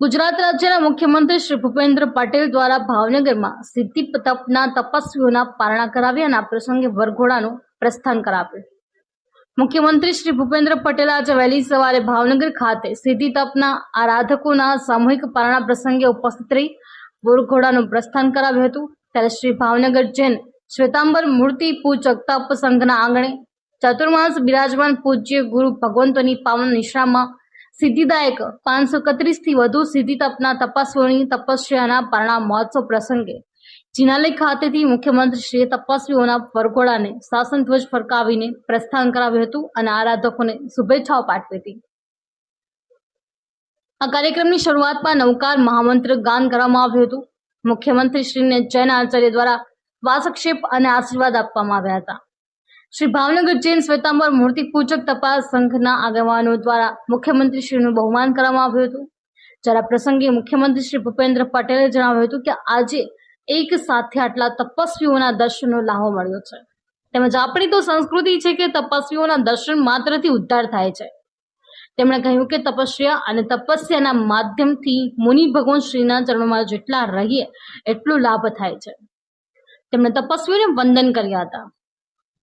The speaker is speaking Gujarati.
ગુજરાત રાજ્યના મુખ્યમંત્રી શ્રી ભૂપેન્દ્ર પટેલ દ્વારા ભાવનગરમાં સિદ્ધિ તપના તપસ્વીઓના પારણા કરાવી અને આ પ્રસંગે વરઘોડાનું પ્રસ્થાન કરાવ્યું. મુખ્યમંત્રી શ્રી ભૂપેન્દ્ર પટેલ આજે વહેલી સવારે ભાવનગર ખાતે સિદ્ધિ તપના આરાધકોના સામૂહિક પારણા પ્રસંગે ઉપસ્થિત રહી વરઘોડાનું પ્રસ્થાન કરાવ્યું હતું. ત્યારે શ્રી ભાવનગર જૈન શ્વેતાંબર મૂર્તિ પૂજક તપ સંઘના આંગણે ચતુર્માસ બિરાજમાન પૂજ્ય ગુરુ ભગવંતોની પાવન નિશ્રામાં સિદ્ધિદાયક પાંચસો થી વધુ સિદ્ધિ તપના તપસ્વીઓની તપસ્યાના પરણા મહોત્સવ પ્રસંગે જિનાલય ખાતેથી મુખ્યમંત્રીશ્રીએ તપસ્વીઓના વરઘોડાને શાસન ધ્વજ ફરકાવીને પ્રસ્થાન કરાવ્યું હતું અને આરાધકોને શુભેચ્છાઓ પાઠવી હતી. આ કાર્યક્રમની શરૂઆતમાં નવકાર મહામંત્ર ગાન કરવામાં આવ્યું હતું. મુખ્યમંત્રીશ્રીને જૈન આચાર્ય દ્વારા વાસક્ષેપ અને આશીર્વાદ આપવામાં આવ્યા હતા. શ્રી ભાવનગર જૈન શ્વેતાંબર મૂર્તિ પૂજક તપાસ સંઘના આગેવાનો દ્વારા મુખ્યમંત્રીશ્રીનું બહુમાન કરવામાં આવ્યું હતું. જ્યારે પ્રસંગે મુખ્યમંત્રી શ્રી ભૂપેન્દ્ર પટેલે જણાવ્યું હતું કે આજે એક સાથે આટલા તપસ્વીઓના દર્શનનો લાહો મળ્યો છે. તેમજ આપણી તો સંસ્કૃતિ છે કે તપસ્વીઓના દર્શન માત્રથી ઉદ્ધાર થાય છે. તેમણે કહ્યું કે તપસ્યા અને તપસ્યાના માધ્યમથી મુનિ ભગવાન શ્રીના ચરણોમાં જેટલા રહીએ, એટલો લાભ થાય છે. તેમણે તપસ્વીઓને વંદન કર્યા હતા.